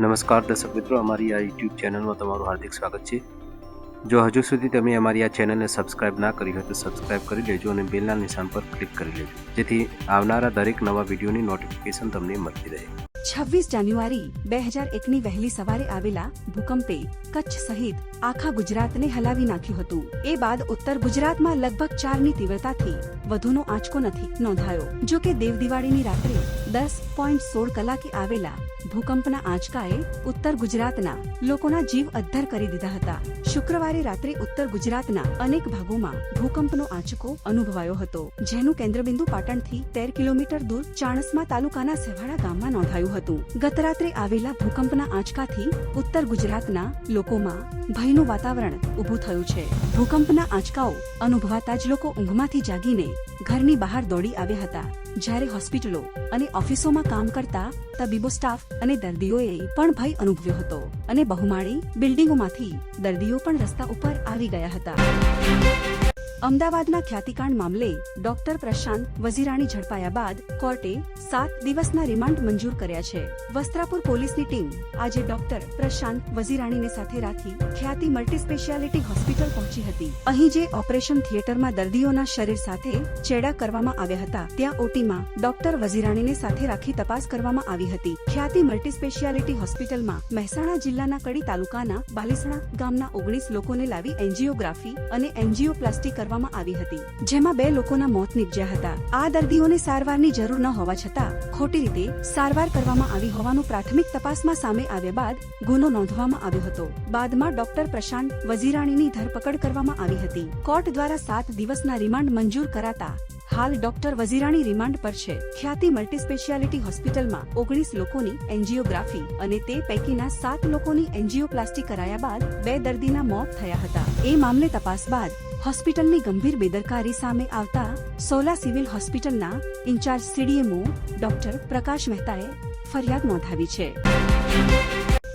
નમસ્કાર દર્શક મિત્રો, અમારી આ યુટ્યુબ ચેનલમાં તમારું હાર્દિક સ્વાગત છે. જો હજુ સુધી તમે અમારી આ ચેનલને સબસ્ક્રાઇબ ના કરી હોય તો સબસ્ક્રાઇબ કરી લેજો અને બેલના નિશાન પર ક્લિક કરી લેજો. જેથી આવનારા દરેક નવા વિડીયોની નોટિફિકેશન તમને મળતી રહે. છવ્વીસ જાન્યુઆરી બે હજાર એકની વહેલી સવારે આવેલા ભૂકંપે કચ્છ સહિત આખા ગુજરાતને હલાવી નાખ્યું હતું. એ બાદ ઉત્તર ગુજરાતમાં લગભગ ચારની તીવ્રતાથી વધુનો આંચકો નથી નોંધાયો. જો કે દેવ દિવાળીની રાત્રે દસ પોઈન્ટ સોળ કલાકે આવેલા ભૂકંપના આંચકાએ ઉત્તર ગુજરાતના લોકોના જીવ અદ્ધર કરી દીધા હતા. શુક્રવારે રાત્રે ઉત્તર ગુજરાતના અનેક ભાગોમાં ભૂકંપનો આંચકો અનુભવાયો હતો, જેનું કેન્દ્રબિંદુ પાટણથી તેર કિલોમીટર દૂર ચાણસ્મા તાલુકાના સેવાડા ગામમાં નોંધાયું હતું. ગતરાત્રે આવેલા ભૂકંપના આંચકાથી ઉત્તર ગુજરાતના લોકોમાં ભયનું વાતાવરણ ઊભું થયું છે. ભૂકંપના આંચકાઓ અનુભવાતા જ લોકો ઊંઘમાંથી જાગીને ઘરની બહાર દોડી આવ્યા હતા. જ્યારે હોસ્પિટલો અને ઓફિસોમાં કામ કરતા તબીબો સ્ટાફ અને દર્દીઓએ પણ ભય અનુભવ્યો હતો. અને બહુમાળી બિલ્ડિંગોમાંથી દર્દીઓ પણ રસ્તા ઉપર આવી ગયા હતા. અમદાવાદના ખ્યાતિકાંડ મામલે ડોક્ટર પ્રશાંત વઝીરાણી ઝડપાયા બાદ કોર્ટે સાત દિવસના રિમાન્ડ મંજૂર કર્યા છે. વસ્ત્રાપુર પોલીસની ટીમ આજે ડોક્ટર પ્રશાંત વઝીરાણીને સાથે રાખી ખ્યાતિ મલ્ટી સ્પેશિયાલિટી હોસ્પિટલ પહોંચી હતી. અહીં જે ઓપરેશન થિયેટરમાં દર્દીઓના શરીર સાથે ચેડા કરવામાં આવ્યા હતા, ત્યાં ઓટીમાં ડોક્ટર વઝીરાણીને સાથે રાખી તપાસ કરવામાં આવી હતી. ખ્યાતિ મલ્ટી સ્પેશિયાલિટી હોસ્પિટલમાં મહેસાણા જિલ્લાના કડી તાલુકાના બાલીસણા ગામના ઓગણીસ લોકોને લાવી એન્જિયોગ્રાફી અને એન્જિયોપ્લાસ્ટી કરવામાં આવી હતી, જેમાં બે લોકોના મોત નીપજ્યા હતા. આ દર્દીઓને સારવારની જરૂર ન હોવા છતાં, ખોટી રીતે સારવાર કરવામાં આવી હોવાનું પ્રાથમિક તપાસમાં સામે આવ્યા બાદ ગુનો નોંધવામાં આવ્યો હતો. બાદમાં ડોક્ટર પ્રશાંત વઝીરાણીની ધરપકડ કરવામાં આવી હતી. કોર્ટ દ્વારા સાત દિવસના રિમાન્ડ મંજૂર કરાતા હાલ ડોક્ટર વઝીરાણી રિમાન્ડ પર છે. ખ્યાતિ મલ્ટી સ્પેશિયાલિટી હોસ્પિટલમાં ઓગણીસ લોકોની એન્જિયોગ્રાફી અને તે પૈકીના સાત લોકોની એન્જિયોપ્લાસ્ટી કરાયા બાદ બે દર્દીના મોત થયા હતા. એ મામલે તપાસ બાદ હોસ્પિટલની ગંભીર બેદરકારી સામે આવતા સોલા સિવિલ હોસ્પિટલના in charge CDMO doctor Prakash મહેતાએ ફરિયાદ નોંધાવી છે.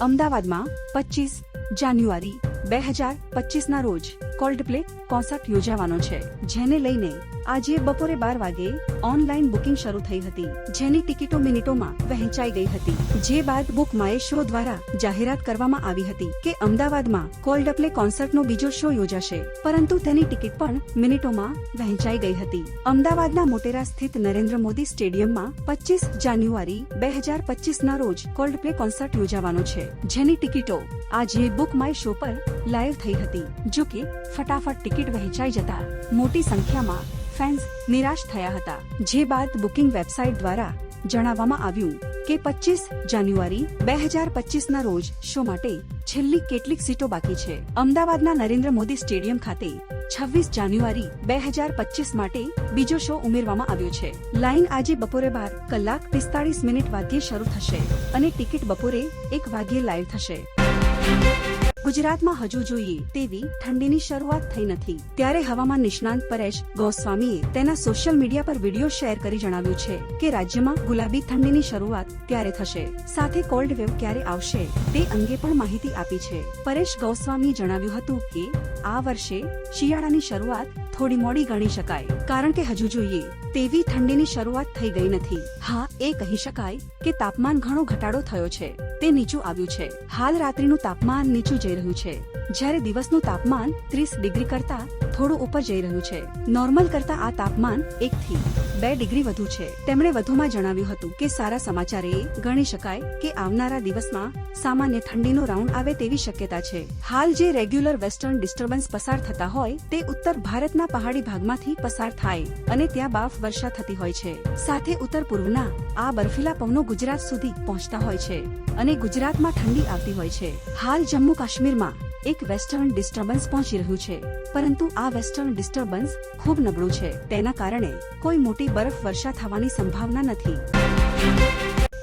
અમદાવાદમાં પચીસ જાન્યુઆરી બે હજાર પચીસના રોજ કોલ્ડ પ્લે કોન્સર્ટ યોજાવાનો છે, જેને લઈને આજે બપોરે બાર વાગે ઓનલાઈન બુકિંગ શરૂ થઈ હતી, જેની ટિકિટો મિનિટોમાં વહેંચાઈ ગઈ હતી. જે બાદ બુક માય શો દ્વારા જાહેરાત કરવામાં આવી હતી કે અમદાવાદમાં કોલ્ડ પ્લે કોન્સર્ટનો બીજો શો યોજાશે, પરંતુ તેની ટિકિટ પણ મિનિટોમાં વહેંચાઈ ગઈ હતી. અમદાવાદના મોટેરા સ્થિત નરેન્દ્ર મોદી સ્ટેડિયમમાં પચીસ જાન્યુઆરી બે હજાર પચીસના રોજ કોલ્ડ પ્લે કોન્સર્ટ યોજાવાનો છે, જેની ટિકિટો આજે બુક માય શો પર લાઈવ થઈ હતી, જો કે ફટાફટ ટિકિટ વહેંચાઈ જતા મોટી સંખ્યામાં ફેન્સ નિરાશ થયા હતા. જે બાદ બુકિંગ વેબસાઇટ દ્વારા જણાવવામાં આવ્યું કે પચીસ જાન્યુઆરી બે હજાર પચીસના રોજ શો માટે છેલ્લી કેટલીક સીટો બાકી છે. અમદાવાદના નરેન્દ્ર મોદી સ્ટેડિયમ ખાતે છવ્વીસ જાન્યુઆરી બે હજાર પચીસ માટે બીજો શો ઉમેરવામાં આવ્યો છે. લાઇન આજે બપોરે બાર કલાક પિસ્તાળીસ મિનિટ વાગ્યે શરૂ થશે અને ટિકિટ બપોરે એક વાગ્યે લાઈવ થશે. ગુજરાતમાં હજુ જોઈએ તેવી ઠંડીની શરૂઆત થઈ નથી. ત્યારે હવામાન નિષ્ણાંત પરેશ ગોસ્વામીએ તેના સોશિયલ મીડિયા પર વીડિયો શેર કરી જણાવ્યું છે કે રાજ્યમાં ગુલાબી ઠંડીની શરૂઆત ત્યારે થશે. સાથે કોલ્ડ વેવ ક્યારે આવશે તે અંગે પણ માહિતી આપી છે. પરેશ ગોસ્વામીએ જણાવ્યું હતું કે આ વર્ષે શિયાળાની શરૂઆત થોડી મોડી ગણી શકાય, કારણ કે હજુ જોઈએ તેવી ઠંડીની શરૂઆત થઈ ગઈ નથી. હા, એ કહી શકાય કે તાપમાન ઘણો ઘટાડો થયો છે. તે નીચું આવ્યું છે. હાલ રાત્રિનું તાપમાન નીચું જઈ રહ્યું છે. જ્યારે દિવસનું તાપમાન ત્રીસ ડિગ્રી કરતા થોડું ઉપર જઈ રહ્યું છે. નોર્મલ કરતા આ તાપમાન એક થી બે ડિગ્રી વધુ છે. તેમણે વધુમાં જણાવ્યું હતું કે સારા સમાચાર એ ગણી શકાય કે આવનારા દિવસમાં સામાન્ય ઠંડીનો રાઉન્ડ આવે તેવી શક્યતા છે. હાલ જે રેગ્યુલર વેસ્ટર્ન ડિસ્ટર્બન્સ પસાર થતા હોય તે ઉત્તર ભારતના પહાડી ભાગમાંથી પસાર થાય અને ત્યાં બાફ વર્ષા થતી હોય છે. સાથે ઉત્તર પૂર્વના આ બર્ફીલા પવનો ગુજરાત સુધી પહોંચતા હોય છે અને ગુજરાતમાં ઠંડી આવતી હોય છે. હાલ જમ્મુ કાશ્મીરમાં એક વેસ્ટર્ન ડિસ્ટર્બન્સ પહોંચી રહ્યું છે. પરંતુ આ વેસ્ટર્ન ડિસ્ટર્બન્સ ખૂબ નબળું છે. તેના કારણે કોઈ મોટી બરફ વર્ષા થવાની સંભાવના નથી.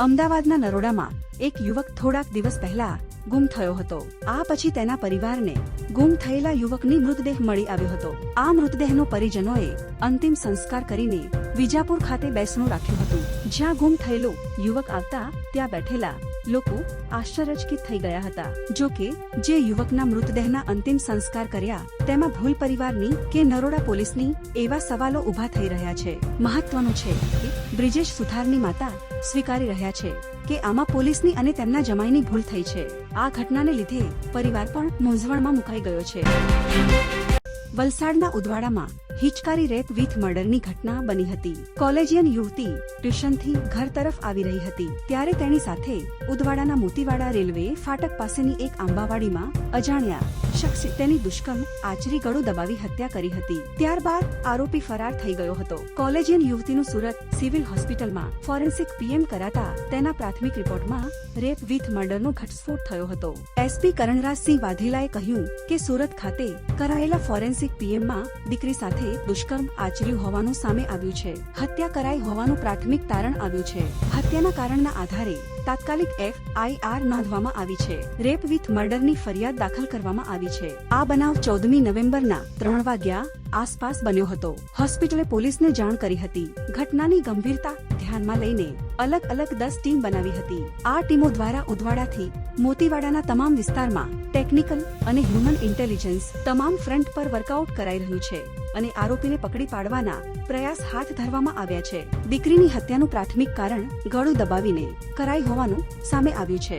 અમદાવાદના નરોડામાં એક યુવક થોડાક દિવસ પહેલા ગુમ થયો હતો. આ પછી તેના પરિવારને ગુમ થયેલા યુવકની મૃતદેહ મળી આવ્યો હતો. આ મૃતદેહનો પરિજનોએ અંતિમ સંસ્કાર કરીને વિજાપુર ખાતે બેસણું રાખ્યું હતું. જ્યાં ગુમ થયેલો યુવક આવતા ત્યાં બેઠેલા લોકો આશ્ચર્યચકિત થઈ ગયા હતા. જો કે, જે યુવકના મૃતદેહના અંતિમ સંસ્કાર કર્યા, તેમાં ભૂલ પરિવારની કે નરોડા પોલીસની એવા સવાલો ઊભા થઈ રહ્યા છે. મહત્વનું છે કે બ્રિજેશ સુથારની માતા સ્વીકારી રહ્યા છે કે આમાં પોલીસની અને તેમના જમાઈની ભૂલ થઈ છે. આ ઘટનાને લીધે પરિવાર પણ મૂંઝવણમાં મુકાઈ ગયો છે. વલસાડના ઉદવાડામાં હિચકારી રેપ વિથ મર્ડરની ઘટના બની હતી. કોલેજિયન યુવતી ટ્યુશનથી ઘર તરફ આવી રહી હતી. ત્યારે તેની સાથે ઉદવાડાના મોતીવાડા રેલવે ફાટક પાસેની એક આંબાવાડીમાં અજાણ્યા શખ્સે તેની દુષ્કર્મ, આચરી ગળું દબાવી હત્યા કરી હતી. ત્યારબાદ આરોપી ફરાર થઈ ગયો હતો. કોલેજિયન યુવતીનું સુરત સિવિલ હોસ્પિટલમાં ફોરેન્સિક પીએમ કરાતા તેના પ્રાથમિક રિપોર્ટમાં રેપ વિથ મર્ડરનો ઘટસ્ફોટ થયો હતો. એસપી કરણરાજસિંહ વાઘેલાએ કહ્યું કે સુરત ખાતે કરાયેલા ફોરેન્સિક પીએમમાં દીકરી સાથે દુષ્કર્મ આચર્યું હોવાનું સામે આવ્યું છે. હત્યા કરાઈ હોવાનું પ્રાથમિક તારણ આવ્યું છે. હત્યાના કારણના આધારે તાત્કાલિક એફઆઈઆર નોંધવામાં આવી છે. રેપ વિથ મર્ડરની ફરિયાદ દાખલ કરવામાં આવી છે. આ બનાવ ચૌદમી નવેમ્બરના ત્રણ વાગ્યા આસપાસ બન્યો હતો. હોસ્પિટલે પોલીસને જાણ કરી હતી. ઘટનાની ગંભીરતા ધ્યાનમાં લઈને અલગ અલગ દસ ટીમ બનાવી હતી. આ ટીમો દ્વારા ઉદવાડાથી મોતીવાડાના તમામ વિસ્તારમાં ટેકનિકલ અને હ્યુમન ઇન્ટેલિજન્સ તમામ ફ્રન્ટ પર વર્કઆઉટ કરાઈ રહ્યું છે. અને આરોપીને પકડી પાડવાના પ્રયાસ હાથ ધરવામાં આવ્યા છે. દીકરીની હત્યાનું પ્રાથમિક કારણ ગળું દબાવીને કરાઈ હોવાનું સામે આવ્યું છે.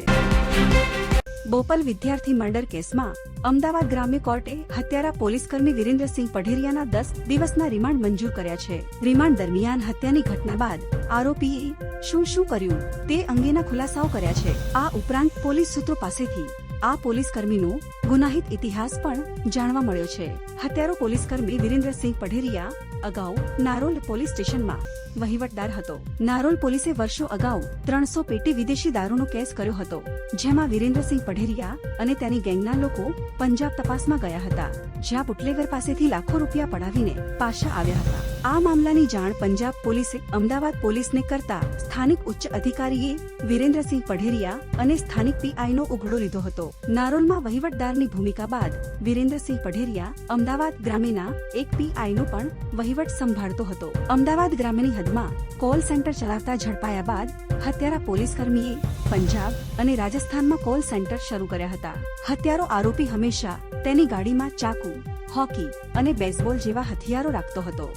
બોપલ વિદ્યાર્થી મર્ડર કેસમાં અમદાવાદ ગ્રામ્ય કોર્ટે હત્યારા પોલીસકર્મી વિરેન્દ્રસિંહ પઢેરિયાના દસ દિવસના રિમાન્ડ મંજૂર કર્યા છે. રિમાન્ડ દરમિયાન હત્યાની ઘટના બાદ આરોપીએ શું શું કર્યું તે અંગેના ખુલાસાઓ કર્યા છે. આ ઉપરાંત પોલીસ સૂત્રો પાસેથી આ પોલીસકર્મીનો ગુનાહિત ઇતિહાસ પણ જાણવા મળ્યો છે. હત્યારો પોલીસકર્મી વિરેન્દ્રસિંહ પઢેરિયા અગાઉ નારોલ પોલીસ સ્ટેશનમાં વહીવટદાર હતો. નારોલ પોલીસે વર્ષો અગાઉ ત્રણસો પેટી વિદેશી દારૂનો કેસ કર્યો હતો, જેમાં વિરેન્દ્રસિંહ પઢેરિયા અને તેની ગેંગના લોકો પંજાબ તપાસમાં ગયા હતા, જ્યાં બુટલેગર પાસેથી લાખો રૂપિયા પડાવીને પાછા આવ્યા હતા. આ મામલાની જાણ પંજાબ પોલીસે અમદાવાદ પોલીસને કરતા સ્થાનિક ઉચ્ચ અધિકારીએ વિરેન્દ્રસિંહ પઢેરિયા અને સ્થાનિક પીઆઈનો ઉઘડો લીધો હતો. નારોલમાં વહીવટદારની ભૂમિકા બાદ વિરેન્દ્રસિંહ પઢેરિયા અમદાવાદ ગ્રામ્યના એક પીઆઈનો પણ વહીવટ સંભાળતો હતો. અમદાવાદ ગ્રામ્યની હદમાં કોલ સેન્ટર ચલાવતા ઝડપાયા બાદ હત્યારા પોલીસકર્મીએ પંજાબ અને રાજસ્થાનમાં કોલ સેન્ટર શરૂ કર્યા હતા. હત્યારો આરોપી હંમેશા તેની ગાડીમાં ચાકુ, હોકી અને બેઝબોલ જેવા હથિયારો રાખતો હતો.